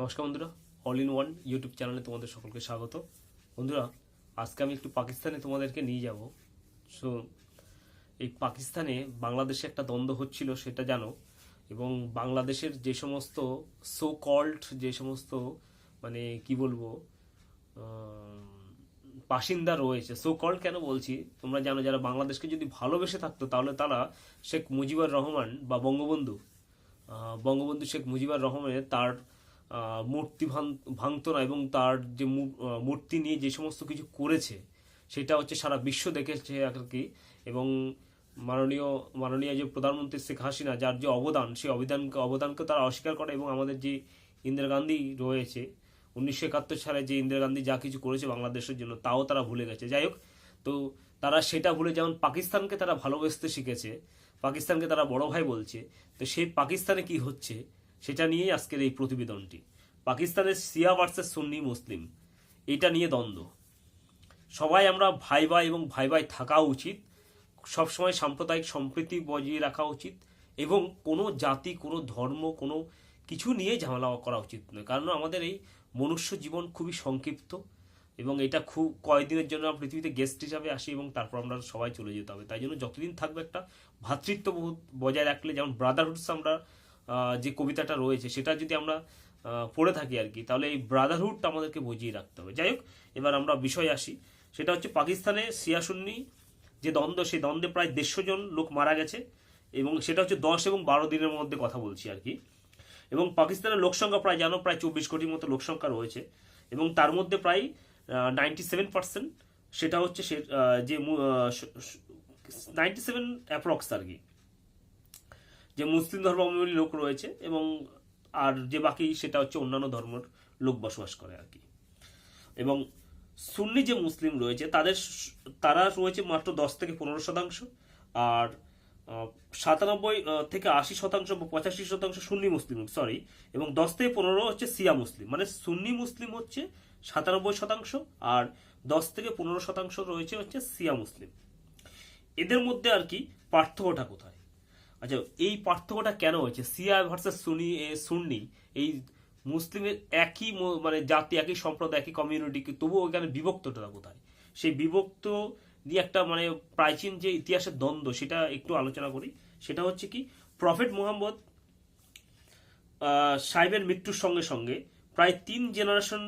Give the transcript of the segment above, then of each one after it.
নমস্কার বন্ধুরা all in one YouTube চ্যানেলে তোমাদের সকলকে স্বাগত। বন্ধুরা, আজকে আমি একটু পাকিস্তানে তোমাদেরকে নিয়ে যাব। সো এই পাকিস্তানে বাংলাদেশে একটা দ্বন্দ্ব হচ্ছিল, সেটা জানো? এবং বাংলাদেশের যে সমস্ত সো কল্ড যে সমস্ত মানে কি বলব বাসিন্দা রয়েছে সো কল্ড কেন বলছি? তোমরা জানো, যারা বাংলাদেশকে যদি ভালোবেসে থাকতো, তাহলে তারা শেখ মুজিবুর রহমান বা বঙ্গবন্ধু বঙ্গবন্ধু শেখ মুজিবুর রহমানের তার মূর্তি ভাঙ- ভাঙতো না এবং তার যে মূর্তি নিয়ে যে সমস্ত কিছু করেছে, সেটা হচ্ছে সারা বিশ্ব দেখেছে আর কি। এবং মাননীয় মাননীয় যে প্রধানমন্ত্রী শেখ হাসিনা, যার যে অবদান, সেই অবদানকে অবদানকে তারা অস্বীকার করে এবং আমাদের যে ইন্দিরা গান্ধী রয়েছে, উনিশশো একাত্তর সালে যে ইন্দিরা গান্ধী যা কিছু করেছে বাংলাদেশের জন্য, তাও তারা ভুলে গেছে। যাই হোক, তো তারা সেটা ভুলে, যেমন পাকিস্তানকে তারা ভালোবাসতে শিখেছে, পাকিস্তানকে তারা বড় ভাই বলছে, তো সেই পাকিস্তানে কি হচ্ছে? সেটা নিয়েই আজকের এই প্রতিবেদনটি। পাকিস্তানের সিয়া ভার্সেস সুন্নি মুসলিম, এটা নিয়ে দ্বন্দ্ব। সবাই আমরা ভাই ভাই এবং ভাই ভাই থাকা উচিত, সবসময় সাম্প্রদায়িক সম্প্রীতি বজিয়ে রাখা উচিত এবং কোনো জাতি, কোনো ধর্ম, কোনো কিছু নিয়ে ঝামেলা করা উচিত নয়। কারণ আমাদের এই মনুষ্য জীবন খুবই সংক্ষিপ্ত এবং এটা খুব কয়েকদিনের জন্য আমরা পৃথিবীতে গেস্ট হিসাবে আসি এবং তারপর আমরা সবাই চলে যেতে হবে। তাই জন্য যতদিন থাকবে একটা ভ্রাতৃত্ববোধ বজায় রাখলে, যেমন ব্রাদারহুডস আমরা যে কবিতাটা রয়েছে, সেটা যদি আমরা পড়ে থাকি আর কি, তাহলে এই ব্রাদারহুডটা আমাদেরকে বজিয়ে রাখতে হবে। যাই হোক, এবার আমরা বিষয় আসি। সেটা হচ্ছে পাকিস্তানে সিয়াসুন্নি যে দ্বন্দ্ব, সেই দ্বন্দ্বে প্রায় দেড়শো জন লোক মারা গেছে এবং সেটা হচ্ছে দশ এবং বারো দিনের মধ্যে কথা বলছি আর কি। এবং পাকিস্তানের লোকসংখ্যা প্রায়, জানো, প্রায় চব্বিশ কোটির মতো লোকসংখ্যা রয়েছে এবং তার মধ্যে প্রায় নাইনটি সেভেন পার্সেন্ট সেটা হচ্ছে সে যে নাইনটি সেভেন অ্যাপ্রক্স আর কি। যে মুসলিম ধর্মাবলম্বী লোক রয়েছে এবং আর যে বাকি সেটা হচ্ছে অন্যান্য ধর্মের লোক বসবাস করে আর কি। এবং সুন্নি যে মুসলিম রয়েছে, তাদের তারা রয়েছে মাত্র দশ থেকে পনেরো শতাংশ আর সাতানব্বই থেকে আশি শতাংশ বা পঁচাশি শতাংশ সুন্নি মুসলিম সরি এবং দশ থেকে পনেরো হচ্ছে সিয়া মুসলিম। মানে সুন্নি মুসলিম হচ্ছে সাতানব্বই শতাংশ আর দশ থেকে পনেরো শতাংশ রয়েছে হচ্ছে সিয়া মুসলিম। এদের মধ্যে আর কি পার্থক্যটা কোথায়? আচ্ছা এই পার্থক্যটা কেন হয়েছে? সিয়া ভার্সেস সুনি সুন্নি, এই মুসলিমের একই মানে জাতি, একই সম্প্রদায়, একই কমিউনিটি তবুও ওইখানে বিভক্তটা কোথায়? সেই বিভক্ত দিয়ে একটা মানে প্রাচীন যে ইতিহাসের দ্বন্দ্ব, সেটা একটু আলোচনা করি। সেটা হচ্ছে কি প্রফেট মোহাম্মদ সাহেবের মৃত্যুর সঙ্গে সঙ্গে প্রায় তিন জেনারেশন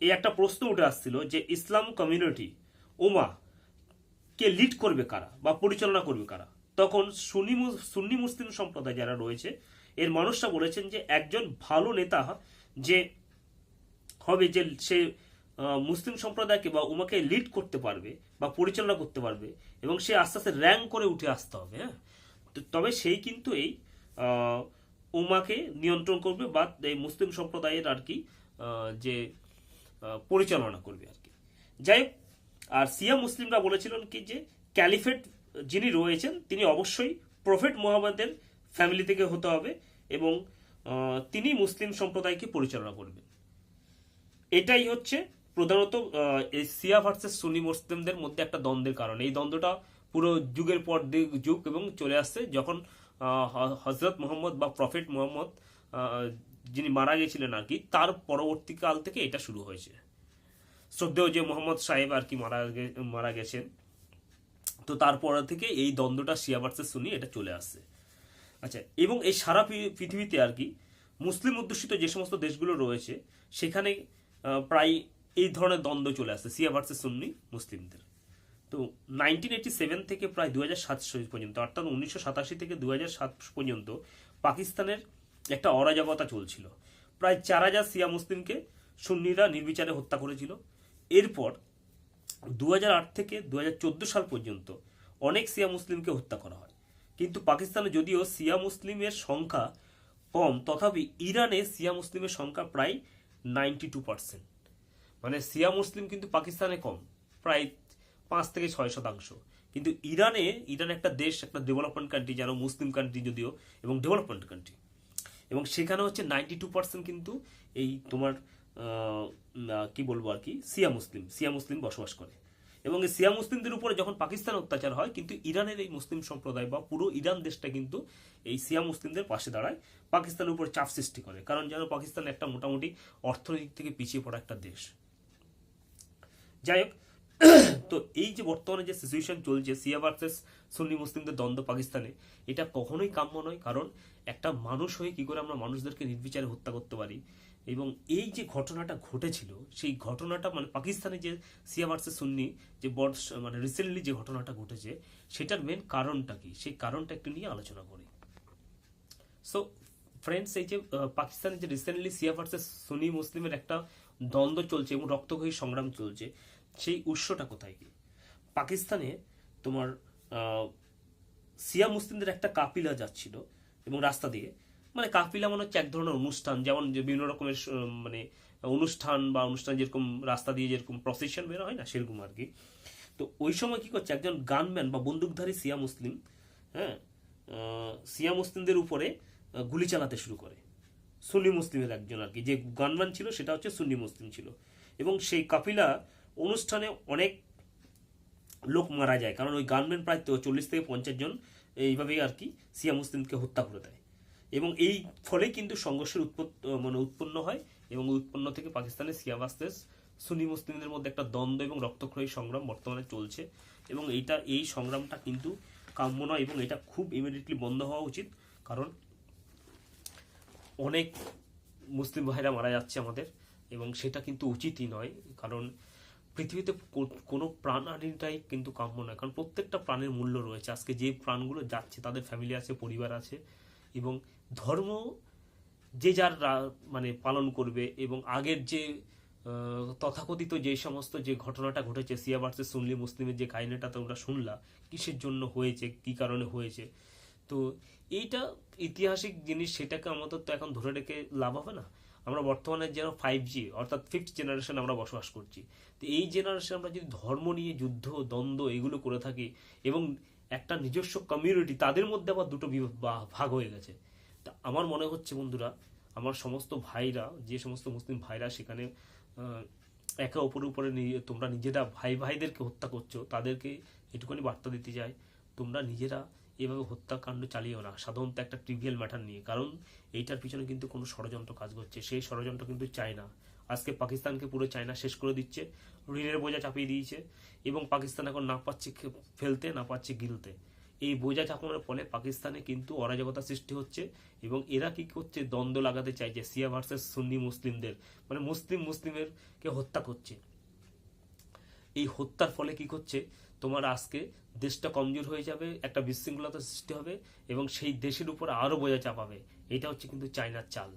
এই একটা প্রশ্ন উঠে আসছিল যে ইসলাম কমিউনিটি ওমা কে লিড করবে কারা বা পরিচালনা করবে কারা? তখন সুন্নি সুন্নি মুসলিম সম্প্রদায় যারা রয়েছে, এর মানুষরা বলেছেন যে একজন ভালো নেতা যে হবে যে সে মুসলিম সম্প্রদায়কে বা উমাকে লিড করতে পারবে বা পরিচালনা করতে পারবে এবং সে আস্তে আস্তে র্যাঙ্ক করে উঠে আসতে হবে হ্যাঁ? তবে সেই কিন্তু এই উমাকে নিয়ন্ত্রণ করবে বা এই মুসলিম সম্প্রদায়ের আর কি যে পরিচালনা করবে আর কি। যাই হোক, আর সিয়া মুসলিমরা বলেছিলেন কি যে ক্যালিফেট যিনি রয়েছেন, তিনি অবশ্যই প্রফেট মোহাম্মদের ফ্যামিলি থেকে হতে হবে এবং তিনি মুসলিম সম্প্রদায়কে পরিচালনা করবেন। এটাই হচ্ছে প্রধানত এই সিয়া ভার্সেস সুনি মুসলিমদের মধ্যে একটা দ্বন্দ্বের কারণ। এই দ্বন্দ্বটা পুরো যুগের পর যুগ এবং চলে আসছে যখন হজরত মোহাম্মদ বা প্রফেট মোহাম্মদ যিনি মারা গেছিলেন আর কি, তার পরবর্তীকাল থেকে এটা শুরু হয়েছে। শ্রদ্ধেয় যে মোহাম্মদ সাহেব আর কি মারা মারা গেছেন তো তারপর থেকে এই দ্বন্দ্বটা শিয়া ভার্সেস সুনি এটা চলে আসছে। আচ্ছা এবং এই সারা পৃথিবীতে আর কি, মুসলিম অধ্যুষিত যে সমস্ত দেশগুলো রয়েছে, সেখানে প্রায় এই ধরনের দ্বন্দ্ব চলে আসছে সিয়া ভার্সেস সুন্নি মুসলিমদের। তো নাইনটিন এইটি সেভেন থেকে প্রায় দু হাজার সাত পর্যন্ত, অর্থাৎ উনিশশো সাতাশি থেকে দু হাজার সাত পর্যন্ত পাকিস্তানের একটা অরাজকতা চলছিল। প্রায় চার হাজার সিয়া মুসলিমকে সুন্নিরা নির্বিচারে হত্যা করেছিল। এরপর দু থেকে দু হাজার চোদ্দ সাল পর্যন্ত অনেক সিয়া মুসলিমকে হত্যা করা হয়। কিন্তু পাকিস্তানে যদিও সিয়া মুসলিমের সংখ্যা কম, তথাপি ইরানে সিয়া মুসলিমের সংখ্যা প্রায় নাইনটি টু পার্সেন্ট। মানে সিয়া মুসলিম কিন্তু পাকিস্তানে কম, প্রায় পাঁচ থেকে ছয় শতাংশ। কিন্তু ইরানে, ইরান একটা দেশ, একটা ডেভেলপমেন্ট কান্ট্রি যেন মুসলিম কান্ট্রি যদিও, এবং ডেভেলপমেন্ট কান্ট্রি এবং সেখানে হচ্ছে নাইনটি টু পার্সেন্ট কিন্তু এই তোমার কি বলব আর কি? সিয়া মুসলিম। সিয়া মুসলিম বসবাস করে। এবং এই সিয়া মুসলিমদের উপরে যখন পাকিস্তান অত্যাচার হয়, কিন্তু ইরানের এই মুসলিম সম্প্রদায় বা পুরো ইরান দেশটা কিন্তু এই সিয়া মুসলিমদের পাশে দাঁড়ায়, পাকিস্তানের উপর চাপ সৃষ্টি করে। কারণ যেন পাকিস্তান একটা মোটামুটি অর্থনৈতিক থেকে পিছিয়ে পড়া একটা দেশ। যাই হোক, তো এই যে বর্তমানে যে সিচুয়েশন চলছে সিয়া ভার্সেস সুন্নি মুসলিমদের দ্বন্দ্ব পাকিস্তানে, এটা কখনোই কাম্য নয়। কারণ একটা মানুষ হয়ে কি করে আমরা মানুষদেরকে নির্বিচারে হত্যা করতে পারি? এবং এই যে ঘটনাটা ঘটেছিল, সেই ঘটনাটা মানে পাকিস্তানে যে সিয়া ভার্সেস সুন্নি যে বর্ষ মানে রিসেন্টলি যে ঘটনাটা ঘটেছে, সেটার মেন কারণটা কি? সেই কারণটা একটু নিয়ে আলোচনা করি। সো ফ্রেন্ডস এই যে পাকিস্তানে যে রিসেন্টলি সিয়া ভার্সেস সুনি মুসলিমের একটা দ্বন্দ্ব চলছে এবং রক্তক্ষয়ী সংগ্রাম চলছে, সেই উৎসটা কোথায় কি পাকিস্তানে তোমার সিয়া মুসলিমদের একটা কাপিলা যাচ্ছিল এবং রাস্তা দিয়ে মানে কাফিলা মানে হচ্ছে এক ধরনের অনুষ্ঠান, যেমন যে বিভিন্ন রকমের মানে অনুষ্ঠান বা অনুষ্ঠান যেরকম রাস্তা দিয়ে যেরকম প্রসেশন বেরো হয় না, সেরকম আর কি। তো ওই সময় কি করছে, একজন গানম্যান বা বন্দুকধারী সিয়া মুসলিম হ্যাঁ সিয়া মুসলিমদের উপরে গুলি চালাতে শুরু করে। সুন্নি মুসলিমের একজন আর কি, যে গানম্যান ছিল সেটা হচ্ছে সুন্নি মুসলিম ছিল। এবং সেই কাফিলা অনুষ্ঠানে অনেক লোক মারা যায়, কারণ ওই গানম্যান প্রায় চল্লিশ থেকে পঞ্চাশ জন এইভাবেই আর কি সিয়া মুসলিমকে হত্যা করে দেয়। এবং এই ফলে কিন্তু সংঘর্ষের উৎপত্ত মানে উৎপন্ন হয় এবং উৎপন্ন থেকে পাকিস্তানের সিয়া সুনি মুসলিমদের মধ্যে একটা দ্বন্দ্ব এবং রক্তক্ষয়ী সংগ্রাম বর্তমানে চলছে এবং এইটা, এই সংগ্রামটা কিন্তু কাম্য নয় এবং এটা খুব ইমিডিয়েটলি বন্ধ হওয়া উচিত। কারণ অনেক মুসলিম ভাইরা মারা যাচ্ছে আমাদের এবং সেটা কিন্তু উচিতই নয়। কারণ পৃথিবীতে কোনো প্রাণহানিটাই কিন্তু কাম্য নয়। কারণ প্রত্যেকটা প্রাণের মূল্য রয়েছে। আজকে যে প্রাণগুলো যাচ্ছে, তাদের ফ্যামিলি আছে, পরিবার আছে এবং ধর্ম যে যার মানে পালন করবে এবং আগের যে তথাকথিত যে সমস্ত যে ঘটনাটা ঘটেছে সিয়া ভার্সেস সুনলি মুসলিমের যে কাহিনীটা তোমরা শুনলা, কিসের জন্য হয়েছে, কি কারণে হয়েছে? তো এইটা ঐতিহাসিক জিনিস, সেটাকে আমাদের তো এখন ধরে রেখে লাভ হবে না। আমরা বর্তমানে যেন ফাইভ জি অর্থাৎ ফিফথ জেনারেশন আমরা বসবাস করছি। তো এই জেনারেশন আমরা যদি ধর্ম নিয়ে যুদ্ধ, দ্বন্দ্ব এগুলো করে থাকি এবং একটা নিজস্ব কমিউনিটি তাদের মধ্যে আবার দুটো ভাগ হয়ে গেছে। তা আমার মনে হচ্ছে বন্ধুরা, আমার সমস্ত ভাইরা, যে সমস্ত মুসলিম ভাইরা সেখানে একে অপরের উপরে তোমরা নিজেরা ভাই ভাইদেরকে হত্যা করছ, তাদেরকে এটুকুনি বার্তা দিতে চাই, তোমরা নিজেরা এভাবে হত্যাকাণ্ড চালিয়েও না। সাধারণত একটা ট্রিভিয়াল ম্যাটার নিয়ে, কারণ এইটার পিছনে কিন্তু কোনো ষড়যন্ত্র কাজ করছে, সেই ষড়যন্ত্র কিন্তু চায়না আজকে পাকিস্তানকে পুরো চায়না শেষ করে দিচ্ছে। ঋণের বোঝা চাপিয়ে দিয়েছে এবং পাকিস্তান এখন না পাচ্ছে ফেলতে, না পাচ্ছে গিলতে। এই বোঝা চাপানোর ফলে পাকিস্তানে কিন্তু অরাজকতা সৃষ্টি হচ্ছে এবং এরা কি করছে? দ্বন্দ্ব লাগাতে চাইছে সিয়া ভার্সেস সুন্নি মুসলিমদের মানে মুসলিম মুসলিমের কে হত্যা করছে। এই হত্যার ফলে কি করছে? তোমার আজকে দেশটা কমজোর হয়ে যাবে, একটা বিশৃঙ্খলতা সৃষ্টি হবে এবং সেই দেশের উপর আরও বোঝা চাপাবে। এটা হচ্ছে কিন্তু চায়নার চাল।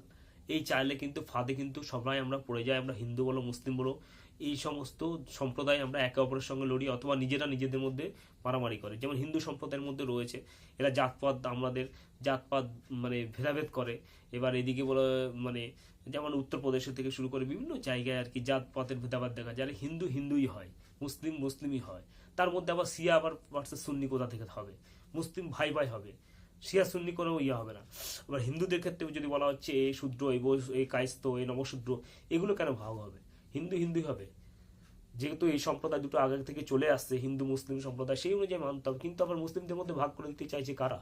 এই চাইলে কিন্তু, ফাঁদে কিন্তু সবাই আমরা পড়ে যাই, আমরা হিন্দু বলো, মুসলিম বলো, এই সমস্ত সম্প্রদায় আমরা একে অপরের সঙ্গে লড়ি অথবা নিজেরা নিজেদের মধ্যে মারামারি করে। যেমন হিন্দু সম্প্রদায়ের মধ্যে রয়েছে, এরা জাতপাত আমাদের, জাতপাত মানে ভেদাভেদ করে। এবার এদিকে বলে মানে যেমন উত্তরপ্রদেশের থেকে শুরু করে বিভিন্ন জায়গায় আর কি জাতপাতের ভেদাভেদ দেখা যায়। হিন্দু, হিন্দুই হয়, মুসলিম, মুসলিমই হয়। তার মধ্যে আবার সিয়া আবার ভার্সেস সুন্নি কোথা থেকে হবে? মুসলিম ভাই ভাই হবে। শিয়া সুন্নি করেও ইয়ে হবে না। আবার হিন্দুদের ক্ষেত্রে যদি বলা হচ্ছে এই শূদ্র এই এই কায়স্ত এই নবশূদ্র এগুলো কেন ভাগ হবে? হিন্দু হিন্দুই হবে। যেহেতু এই সম্প্রদায় দুটো আগে থেকে চলে আসছে, হিন্দু, মুসলিম সম্প্রদায়, সেই অনুযায়ী মানতে হবে। কিন্তু আবার মুসলিমদের মধ্যে ভাগ করে দিতে চাইছে কারা?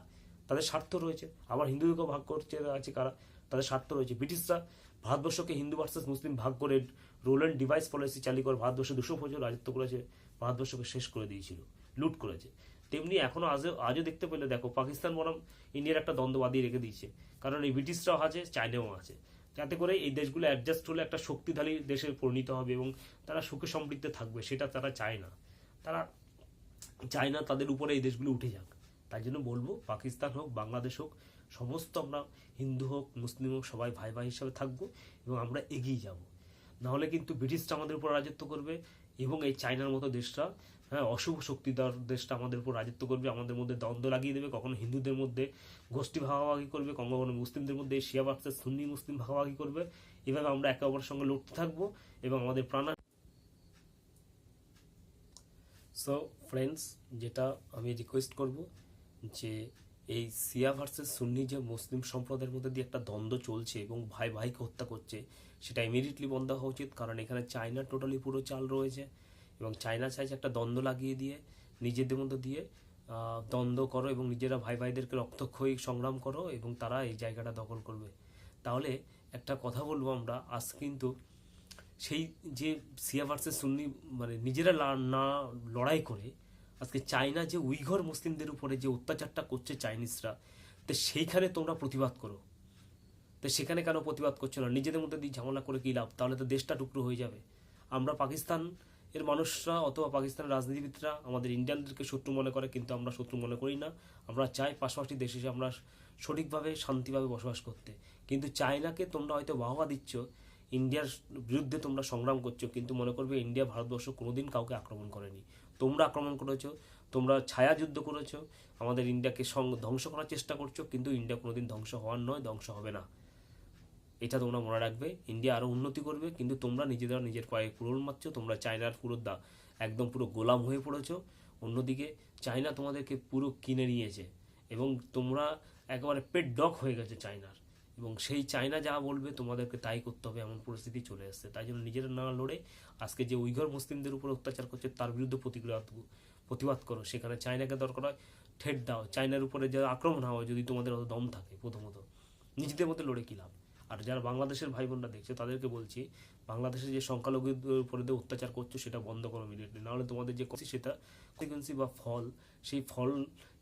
তাদের স্বার্থ রয়েছে। আবার হিন্দুদেরকেও ভাগ করতে আছে কারা? তাদের স্বার্থ রয়েছে। ব্রিটিশরা ভারতবর্ষকে হিন্দু ভার্সেস মুসলিম ভাগ করে রোল অ্যান্ড ডিভাইস পলিসি চালু করে ভারতবর্ষে দুশো বছর রাজত্ব করেছে, ভারতবর্ষকে শেষ করে দিয়েছিল, লুট করেছে। তেমনি এখনও আজও আজও দেখতে পেলে, দেখো, পাকিস্তান বনাম ইন্ডিয়ার একটা দ্বন্দ্ব বাদিয়ে রেখে দিয়েছে। কারণ এই ব্রিটিশরাও আছে, চায়নাও আছে। যাতে করে এই দেশগুলো অ্যাডজাস্ট হলে একটা শক্তিশালী দেশে পরিণত হবে এবং তারা সুখে সমৃদ্ধে থাকবে, সেটা তারা চায় না। তারা চায় না তাদের উপরে এই দেশগুলো উঠে যাক। তাই জন্য বলব, পাকিস্তান হোক, বাংলাদেশ হোক, সমস্ত আমরা হিন্দু হোক, মুসলিম হোক, সবাই ভাই ভাই হিসাবে থাকব এবং আমরা এগিয়ে যাব। নাহলে কিন্তু ব্রিটিশরা আমাদের উপর রাজত্ব করবে এবং এই চায়নার মতো দেশটা হ্যাঁ অশুভ শক্তিদার দেশটা আমাদের উপর রাজত্ব করবে, আমাদের মধ্যে দ্বন্দ্ব লাগিয়ে দেবে, কখনো হিন্দুদের মধ্যে গোষ্ঠী ভাগাভাগি করবে, কখনো মুসলিমদের মধ্যে শিয়া ভার্সেস সুন্নি মুসলিম ভাগাভাগি করবে। এভাবে আমরা একে অপরের সঙ্গে লড়তে থাকব এবং আমাদের প্রাণ সো ফ্রেন্ডস যেটা আমি রিকোয়েস্ট করব যে এই সিয়া ভার্সেস সুন্নি যে মুসলিম সম্প্রদায়ের মধ্যে দিয়ে একটা দ্বন্দ্ব চলছে এবং ভাই ভাইকে হত্যা করছে, সেটা ইমিডিয়েটলি বন্ধ হওয়া উচিত, কারণ এখানে চায়না টোটালি পুরো চাল রয়েছে। এবং চায়না চাইছে একটা দ্বন্দ্ব লাগিয়ে দিয়ে, নিজেদের মধ্যে দিয়ে দ্বন্দ্ব করো এবং নিজেরা ভাই ভাইদেরকে রক্তক্ষয়ী সংগ্রাম করো এবং তারা এই জায়গাটা দখল করবে। তাহলে একটা কথা বলব আমরা, আজ কিন্তু সেই যে সিয়া ভার্সেস সুন্নি মানে নিজেরা না লড়াই করে, আজকে চায়না যে উইঘর মুসলিমদের উপরে যে অত্যাচারটা করছে চাইনিজরা, তো সেইখানে তোমরা প্রতিবাদ করো। তো সেখানে কেন প্রতিবাদ করছ না? নিজেদের মধ্যে দিয়ে ঝামেলা করে কী লাভ? তাহলে তো দেশটা টুকরো হয়ে যাবে। আমরা পাকিস্তান এর মানুষরা অথবা পাকিস্তানের রাজনীতিবিদরা আমাদের ইন্ডিয়ানদেরকে শত্রু মনে করে, কিন্তু আমরা শত্রু মনে করি না। আমরা চাই পাশাপাশি দেশে আমরা সঠিকভাবে, শান্তিভাবে বসবাস করতে। কিন্তু চায়নাকে তোমরা হয়তো বাহবা দিচ্ছ, ইন্ডিয়ার বিরুদ্ধে তোমরা সংগ্রাম করছ, কিন্তু মনে করবে ইন্ডিয়া ভারতবর্ষ কোনোদিন কাউকে আক্রমণ করেনি। তোমরা আক্রমণ করেছ, তোমরা ছায়া যুদ্ধ করেছ, আমাদের ইন্ডিয়াকে ধ্বংস করার চেষ্টা করছ, কিন্তু ইন্ডিয়া কোনোদিন ধ্বংস হওয়ার নয়, ধ্বংস হবে না। এটা তোমরা মনে রাখবে ইন্ডিয়া আরও উন্নতি করবে, কিন্তু তোমরা নিজেরা নিজের পায়ে কুড়োল মারছো, তোমরা চায়নার পুরো দা, একদম পুরো গোলাম হয়ে পড়েছো। অন্যদিকে চায়না তোমাদেরকে পুরো কিনে নিয়েছে এবং তোমরা একেবারে পেট ডক হয়ে গেছে চায়নার। এবং সেই চায়না যা বলবে তোমাদেরকে তাই করতে হবে, এমন পরিস্থিতি চলে এসেছে। তাই জন্য নিজেরা না লড়ে আজকে যে উইঘর মুসলিমদের উপর অত্যাচার করছে, তার বিরুদ্ধে প্রতিবাদ প্রতিবাদ করো। সেখানে চায়নাকে দরকার হয় ঠেট দাও। চায়নার উপরে যে আক্রমণ হওয়া যদি তোমাদের অত দম থাকে প্রথমত, নিজেদের মধ্যে লড়ে কী লাভ? আর যারা বাংলাদেশের ভাই বোনরা দেখছে, তাদেরকে বলছি বাংলাদেশের যে সংখ্যালঘুদের উপরে অত্যাচার করছ, সেটা বন্ধ করো ইমিডিয়েটলি নাহলে তোমাদের যে করছি সেটা ফ্রিকোয়েন্সি বা ফল, সেই ফল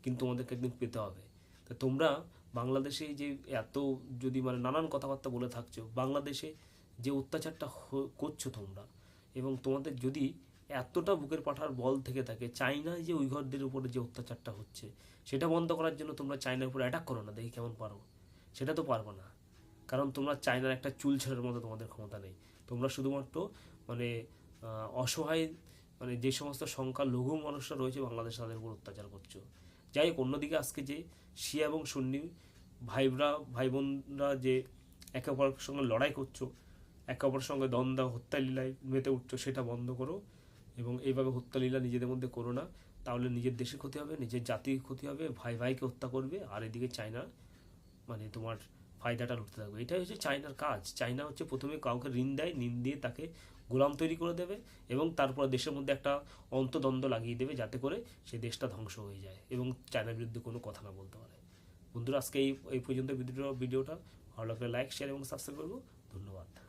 কিন্তু তোমাদেরকে একদিন পেতে হবে। তা তোমরা বাংলাদেশে যে এত যদি মানে নানান কথাবার্তা বলে থাকছো, বাংলাদেশে যে অত্যাচারটা করছ তোমরা, এবং তোমাদের যদি এতটা বুকের পাঠার বল থেকে থাকে, চাইনায় যে উইঘরদের উপরে যে অত্যাচারটা হচ্ছে, সেটা বন্ধ করার জন্য তোমরা চায়নার উপরে অ্যাটাক করো না, দেখি কেমন পারো। সেটা তো পারব না। কারণ তোমরা চায়নার একটা চুল ছেড়ার মতো তোমাদের ক্ষমতা নেই। তোমরা শুধুমাত্র মানে অসহায় মানে যে সমস্ত সংখ্যা লঘু মানুষরা রয়েছে বাংলাদেশ তাদের উপর অত্যাচার করছ। যাই হোক, অন্যদিকে আজকে যে শিয়া এবং সুন্নি ভাইবরা ভাই বোনরা যে একে অপরের সঙ্গে লড়াই করছ, একে অপরের সঙ্গে দ্বন্দ্ব হত্যা লীলায় মেতে উঠছো, সেটা বন্ধ করো এবং এইভাবে হত্যা লীলা নিজেদের মধ্যে করো না। তাহলে নিজের দেশে ক্ষতি হবে, নিজের জাতির ক্ষতি হবে, ভাই ভাইকে হত্যা করবে, আর এদিকে চায়না মানে তোমার ফায়দাটা লুটতে থাকবে। এটাই হচ্ছে চায়নার কাজ। চায়না হচ্ছে প্রথমে কাউকে ঋণ দেয়, ঋণ দিয়ে তাকে গোলাম তৈরি করে দেবে এবং তারপর দেশের মধ্যে একটা অন্তদ্বন্দ্ব লাগিয়ে দেবে যাতে করে সেই দেশটা ধ্বংস হয়ে যায় এবং চায়নার বিরুদ্ধে কোনো কথা না বলতে পারে। বন্ধুরা, আজকে এই এই পর্যন্ত ভিডিও ভিডিওটা। ভালো লাগলে লাইক শেয়ার এবং সাবস্ক্রাইব করব। ধন্যবাদ।